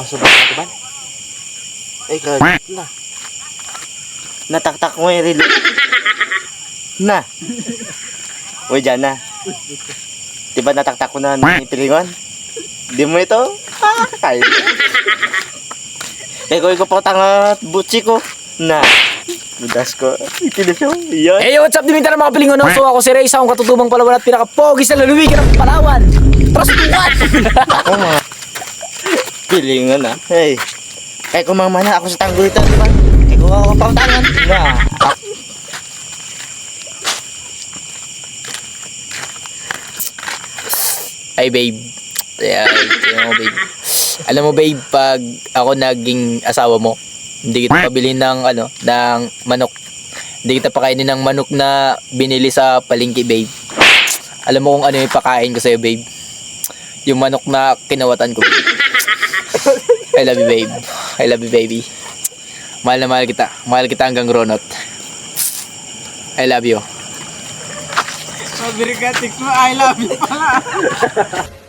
sobrang kataban. Ay, kagit na. Nataktak mo yung relo. Na. Uy, dyan na. Diba nataktak ko na ni Pilingon? Di mo ito? Ah, kaya. Eh, ko ko tanga butsi ko. Na. Budas ko. Itilis ko. Yan. Hey, what's up, Dimitar mga pilingon? So ako si Ray, isang katutubang palawan at pinaka-pogi sa laluwigan ng Palawan. Tara sa tuwan! Ako mga pilingan ah. Hey. Kaya kumamana ako sa tanggol ito, di ba? Kaya kuha ko pang tangan. Na. Ay, babe. Ayan, ayan mo, babe. Alam mo, babe, pag ako naging asawa mo, hindi kita pabilin ng, ano, ng manok. Hindi kita pakainin ng manok na binili sa palengke, babe. Alam mo kung ano yung pakain ko sa'yo, babe. Yung manok na kinawatan ko, babe. I love you, babe. I love you, baby. Mahal na mahal kita. Mahal kita hanggang ronot. I love you. Sabi rin ka, I love you pala.